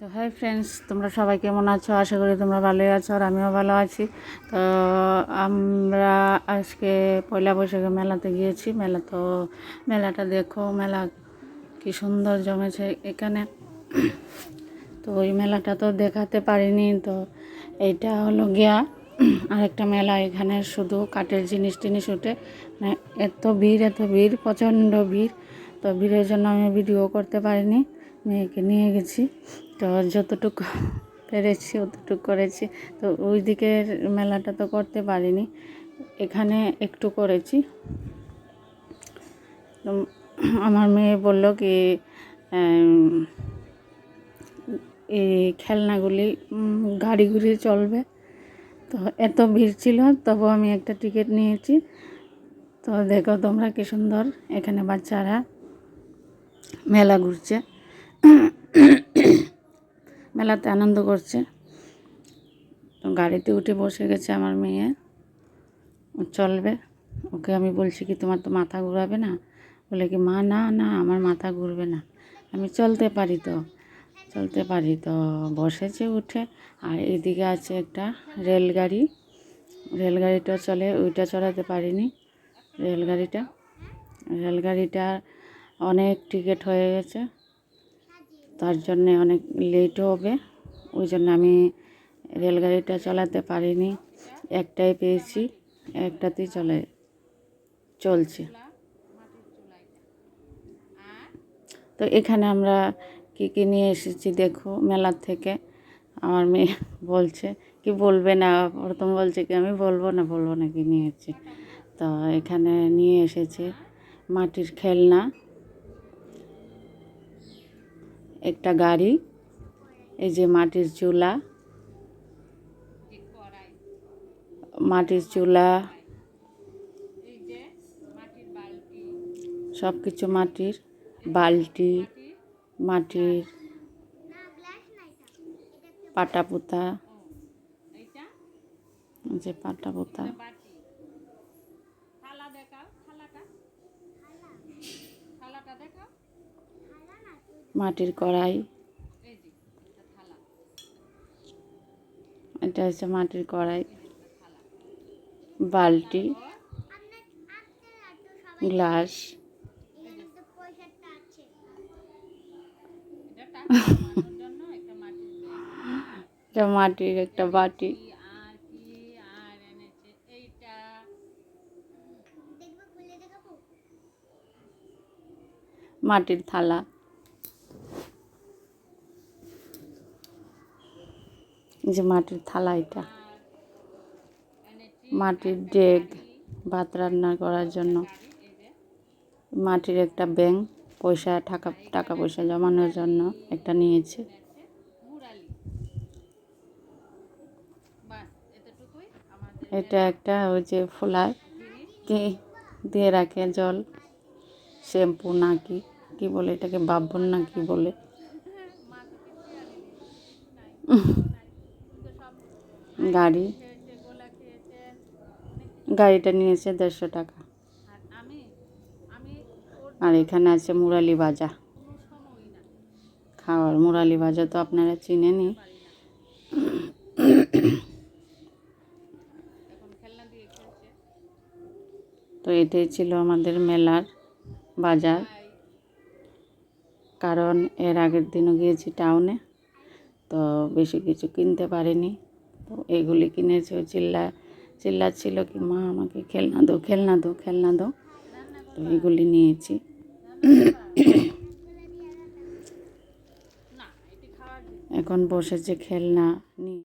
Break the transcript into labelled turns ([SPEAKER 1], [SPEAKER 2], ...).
[SPEAKER 1] তো hi friends তোমরা সবাই কেমন আছো? আশা করি তোমরা ভালোই আছো আর আমিও ভালো আছি। তো, আমরা আজকে পয়লা বৈশাখে মেলাতে গিয়েছি। মেলা তো, মেলাটা দেখো, মেলা কি সুন্দর জমেছে এখানে। তো ওই মেলাটা তো দেখাতে পারিনি, তো এইটা হলো গিয়া আরেকটা মেলা। এখানে শুধু কাঠের জিনিস টিনিস উঠে মানে এত ভিড় এত ভিড়, প্রচণ্ড ভিড়। তো ভিড়ের জন্য আমি ভিডিও করতে পারিনি। মেয়েকে নিয়ে গেছি। তো যতটুকু পেরেছি, অতটুকু করেছি। তো ওই দিকের মেলাটা তো করতে পারিনি। এখানে একটু করেছি। তো আমার মেয়ে বলল কি এই খেলনাগুলি গাড়ি ঘুরে চলবে। তো এত ভিড় ছিল তবু আমি একটা টিকিট নিয়েছি। তো দেখো তোমরা কি সুন্দর এখানে বাচ্চারা মেলা ঘুরছে। মেলাতে আনন্দ করছে। তো গাড়িতে উঠে বসে গেছে আমার মেয়ে। ও চলবে। ওকে আমি বলছি কি, তোমার তো মাথা ঘুরাবে না? বলে কি, মা, না না, আমার মাথা ঘুরবে না। আমি, চলতে পারি তো। চলতে পারি তো। বসেছে উঠে। আর এদিকে আছে একটা রেলগাড়ি। রেলগাড়িটা চলে, ওইটা চড়াতে পারিনি রেলগাড়িটা। রেলগাড়িটা অনেক টিকিট হয়ে গেছে। তার জন্যে অনেক লেটও হবে। ওই জন্য আমি রেলগাড়িটা চালাতে পারিনি। একটাই পেয়েছি, একটাতেই চলে, চলছে। তো এখানে আমরা কী কী নিয়ে এসেছি দেখো মেলার থেকে। আমার মেয়ে বলছে, কি বলবে না, প্রথম বলছে কি আমি বলব না বলব না কি নিয়েছি তো এখানে নিয়ে এসেছে মাটির খেলনা। একটা গাড়ি, এই যে মাটির চুলা মাটির চুলা সব কিছু মাটির, বালতি, মাটির পাটা পোতা যে পাটা পোতা মাটির কড়াই। এটা হচ্ছে মাটির কড়াই। বালতি। গ্লাস। এটা মাটির একটা বাটি। মাটির থালা। যে মাটির থালা এটা। মাটির ডেগ, ভাত রান্না করার জন্য। মাটির একটা ব্যাংক, পয়সা, টাকা টাকা পয়সা জমানোর জন্য একটা নিয়েছে। এটা একটা ওই যে ফোলার, কি দিয়ে রাখে জল? শ্যাম্পু না কি কী বলে এটাকে? বাবন না কি বলে। গাড়ি। গাড়িটা নিয়েছে দেড়শো টাকা। আর এখানে আছে মুরালি ভাজা। খাওয়ার মুরালি বাজা তো আপনারা চিনেনি তো এটাই ছিল আমাদের মেলার বাজার। কারণ এর আগের দিনও গিয়েছি টাউনে তো বেশি কিছু কিনতে পারিনি। তো এগুলি কিনেছে ও চিল্লা চিল্লাচ্ছিল কি, মা, আমাকে খেলনা দো খেলনা দো খেলনা দো তো এগুলি নিয়েছি। এখন বসেছে খেলনা নিয়ে।